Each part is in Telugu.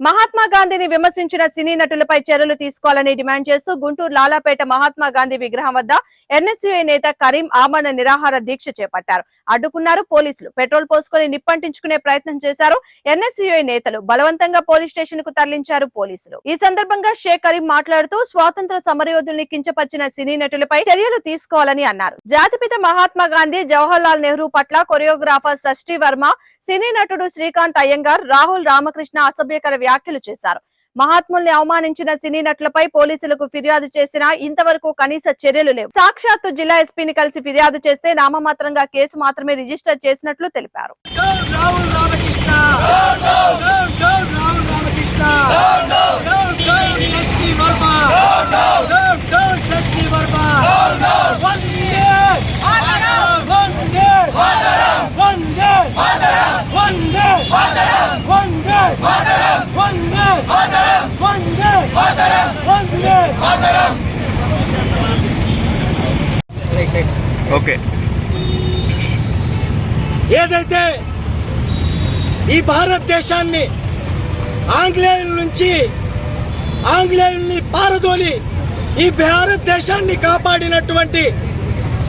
മഹാ గాంధీని విమర్శించిన సినీ నటులపై చర్యలు తీసుకోవాలని డిమాండ్ చేస్తూ గుంటూరు లాలాపేట మహాత్మా గాంధీ విగ్రహం వద్ద ఎన్ఎస్యుఐ నేత కరీం ఆమరణ నిరాహార దీక్ష చేపట్టారు. అడ్డుకున్నారు పోలీసులు. పెట్రోల్ పోసుకొని నిప్పంటించుకునే ప్రయత్నం చేశారు ఎన్ఎస్యుఐ నేతలు. బలవంతంగా పోలీస్ స్టేషన్కు తరలించారు పోలీసులు. ఈ సందర్భంగా షేక్ కరీం మాట్లాడుతూ స్వాతంత్ర సమరయోధుల్ని కించపరిచిన సినీ నటులపై చర్యలు తీసుకోవాలని అన్నారు. జాతిపిత మహాత్మా గాంధీ జవహర్ లాల్ నెహ్రూ పట్ల కొరియోగ్రాఫర్ షష్ఠి వర్మ సినీ నటుడు శ్రీకాంత్ అయ్యంగార్ రాహుల్ రామకృష్ణ అసభ్యకర వ్యాఖ్యలు చేశారు. మహాత్ముల్ని అవమానించిన సినీ నటులపై పోలీసులకు ఫిర్యాదు చేసినా ఇంతవరకు కనీస చర్యలు లేవు. సాక్షాత్తు జిల్లా ఎస్పీని కలిసి ఫిర్యాదు చేస్తే నామమాత్రంగా కేసు మాత్రమే రిజిస్టర్ చేసినట్లు తెలిపారు. ఓకే. ఏదైతే ఈ భారతదేశాన్ని ఆంగ్లేయుల నుంచి ఆంగ్లేయుల్ని పారదోలి ఈ భారతదేశాన్ని కాపాడినటువంటి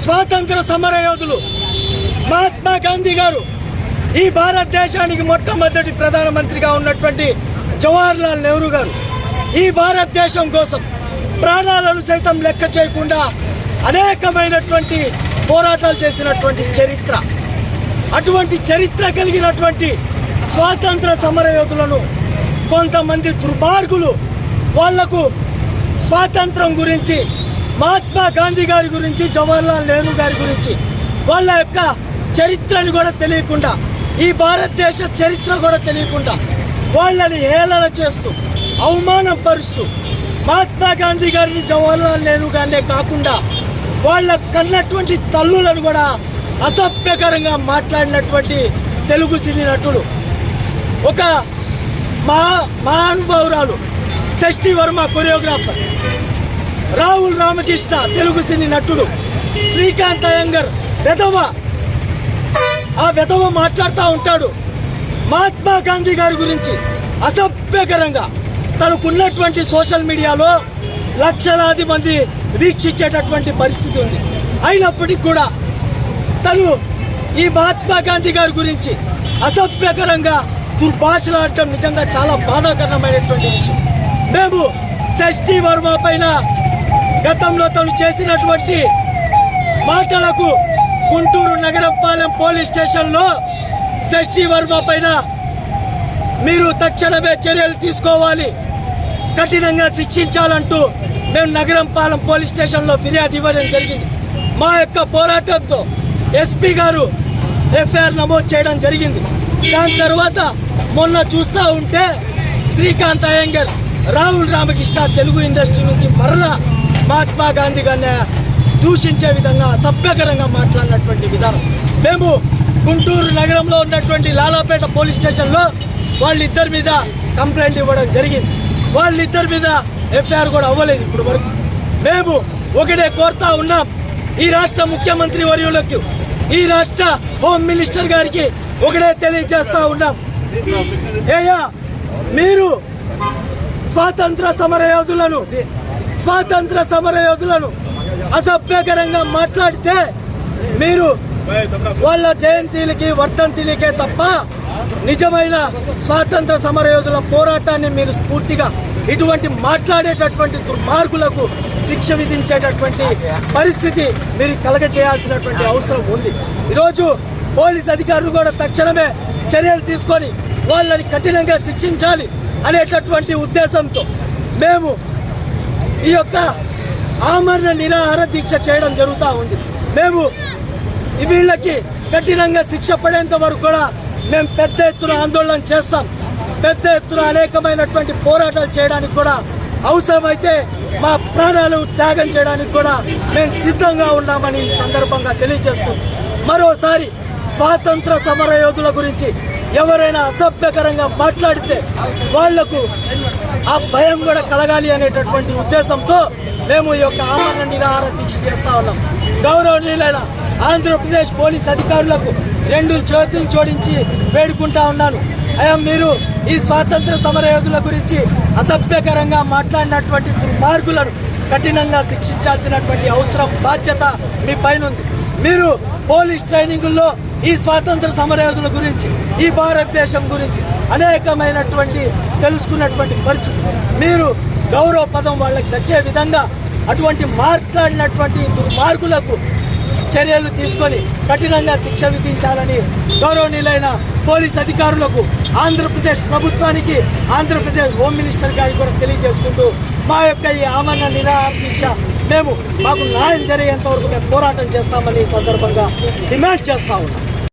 స్వాతంత్ర సమర యోధులు మహాత్మా గాంధీ గారు ఈ భారతదేశానికి మొట్టమొదటి ప్రధానమంత్రిగా ఉన్నటువంటి జవహర్ లాల్ నెహ్రూ గారు. ఈ భారతదేశం కోసం ప్రాణాలను సైతం లెక్క చేయకుండా అనేకమైనటువంటి పోరాటాలు చేసినటువంటి చరిత్ర. అటువంటి చరిత్ర కలిగినటువంటి స్వాతంత్ర సమరయోధులను కొంతమంది దుర్మార్గులు వాళ్ళకు స్వాతంత్రం గురించి మహాత్మా గాంధీ గారి గురించి జవహర్లాల్ నెహ్రూ గారి గురించి వాళ్ళ యొక్క చరిత్రను కూడా తెలియకుండా ఈ భారతదేశ చరిత్ర కూడా తెలియకుండా వాళ్ళని హేళన చేస్తూ అవమానం పరుస్తూ మహాత్మా గాంధీ గారిని జవహర్లాల్ నెహ్రూ గారినే కాకుండా వాళ్ళ కన్నటువంటి తల్లులను కూడా అసభ్యకరంగా మాట్లాడినటువంటి తెలుగు సినీ నటులు. ఒక మా మహానుభావురాలు షష్ఠి వర్మ కొరియోగ్రాఫర్ రాహుల్ రామకృష్ణ తెలుగు సినీ నటుడు శ్రీకాంత్ అయ్యంగర్ వెధవ. ఆ వెధవ మాట్లాడుతూ ఉంటాడు. మహాత్మా గాంధీ గారి గురించి అసభ్యకరంగా తనకున్నటువంటి సోషల్ మీడియాలో లక్షలాది మంది వీక్షించేటటువంటి పరిస్థితి ఉంది. అయినప్పటికీ కూడా తను ఈ మహాత్మా గాంధీ గారి గురించి అసభ్యకరంగా దుర్భాషలాడటం నిజంగా చాలా బాధాకరమైనటువంటి విషయం. మేము షష్ఠి వర్మ పైన గతంలో తను చేసినటువంటి మాటలకు గుంటూరు నగరపాలెం పోలీస్ స్టేషన్లో షష్ఠి వర్మ పైన మీరు తక్షణమే చర్యలు తీసుకోవాలి. కఠినంగా శిక్షించాలంటూ మేము నగరంపాలెం పోలీస్ స్టేషన్లో ఫిర్యాదు ఇవ్వడం జరిగింది. మా యొక్క పోరాటంతో ఎస్పీ గారు ఎఫ్ఐఆర్ నమోదు చేయడం జరిగింది. దాని తర్వాత మొన్న చూస్తూ ఉంటే శ్రీకాంత్ అయ్యంగర్ రాహుల్ రామకృష్ణ తెలుగు ఇండస్ట్రీ నుంచి మరలా మహాత్మా గాంధీ గారిని దూషించే విధంగా సభ్యకరంగా మాట్లాడినటువంటి విధానం. మేము గుంటూరు నగరంలో ఉన్నటువంటి లాలాపేట పోలీస్ స్టేషన్లో వాళ్ళిద్దరి మీద కంప్లైంట్ ఇవ్వడం జరిగింది. వాళ్ళిద్దరి మీద ఎఫ్ఐఆర్ కూడా అవ్వలేదు ఇప్పుడు వరకు. మేము ఒకటే కోరుతా ఉన్నాం ఈ రాష్ట్ర ముఖ్యమంత్రి వర్యులకు ఈ రాష్ట్ర హోమ్ మినిస్టర్ గారికి ఒకటే తెలియజేస్తా ఉన్నాం. ఏయా మీరు స్వాతంత్ర సమర యోధులను స్వాతంత్ర సమర యోధులను అసభ్యకరంగా మాట్లాడితే మీరు వాళ్ళ జయంతిలకి వర్ధంతిలకే తప్ప నిజమైన స్వాతంత్ర సమరయోధుల పోరాటాన్ని మీరు స్ఫూర్తిగా ఇటువంటి మాట్లాడేటటువంటి దుర్మార్గులకు శిక్ష విధించేటటువంటి పరిస్థితి మీరు కలగజేయాల్సినటువంటి అవసరం ఉంది. ఈరోజు పోలీస్ అధికారులు కూడా తక్షణమే చర్యలు తీసుకొని వాళ్ళని కఠినంగా శిక్షించాలి అనేటటువంటి ఉద్దేశంతో మేము ఈ యొక్క ఆమరణ నిరాహార దీక్ష చేయడం జరుగుతూ ఉంది. మేము వీళ్ళకి కఠినంగా శిక్ష పడేంత వరకు కూడా మేము పెద్ద ఎత్తున ఆందోళన చేస్తాం. పెద్ద ఎత్తున అనేకమైనటువంటి పోరాటాలు చేయడానికి కూడా అవసరమైతే మా ప్రాణాలు త్యాగం చేయడానికి కూడా మేము సిద్ధంగా ఉన్నామని ఈ సందర్భంగా తెలియజేసుకుంటాం మరోసారి స్వాతంత్ర సమర యోధుల గురించి ఎవరైనా అసభ్యకరంగా మాట్లాడితే వాళ్ళకు ఆ భయం కూడా కలగాలి అనేటటువంటి ఉద్దేశంతో మేము ఈ యొక్క ఆమరణ నిరాహార దీక్ష చేస్తా ఉన్నాం. గౌరవనీయులైన ఆంధ్రప్రదేశ్ పోలీస్ అధికారులకు రెండు చేతులు జోడించి వేడుకుంటా ఉన్నాను. అయ్యా మీరు ఈ స్వాతంత్ర సమరయోధుల గురించి అసభ్యకరంగా మాట్లాడినటువంటి దుర్మార్గులను కఠినంగా శిక్షించాల్సినటువంటి అవసరం బాధ్యత మీ పైన ఉంది మీరు పోలీస్ ట్రైనింగుల్లో ఈ స్వాతంత్ర సమరయోధుల గురించి ఈ భారతదేశం గురించి అనేకమైనటువంటి తెలుసుకున్నటువంటి పరిస్థితి. మీరు గౌరవ పదం వాళ్ళకి దక్కే విధంగా అటువంటి మాట్లాడినటువంటి దుర్మార్గులకు చర్యలు తీసుకొని కఠినంగా శిక్ష విధించాలని గౌరవనీయులైన పోలీస్ అధికారులకు ఆంధ్రప్రదేశ్ ప్రభుత్వానికి ఆంధ్రప్రదేశ్ హోమ్ మినిస్టర్ గారికి కూడా తెలియజేసుకుంటూ మా యొక్క ఈ ఆమరణ నిరాహార దీక్ష మేము మాకు న్యాయం జరిగేంత వరకు మేము పోరాటం చేస్తామని ఈ సందర్భంగా డిమాండ్ చేస్తా ఉన్నాం.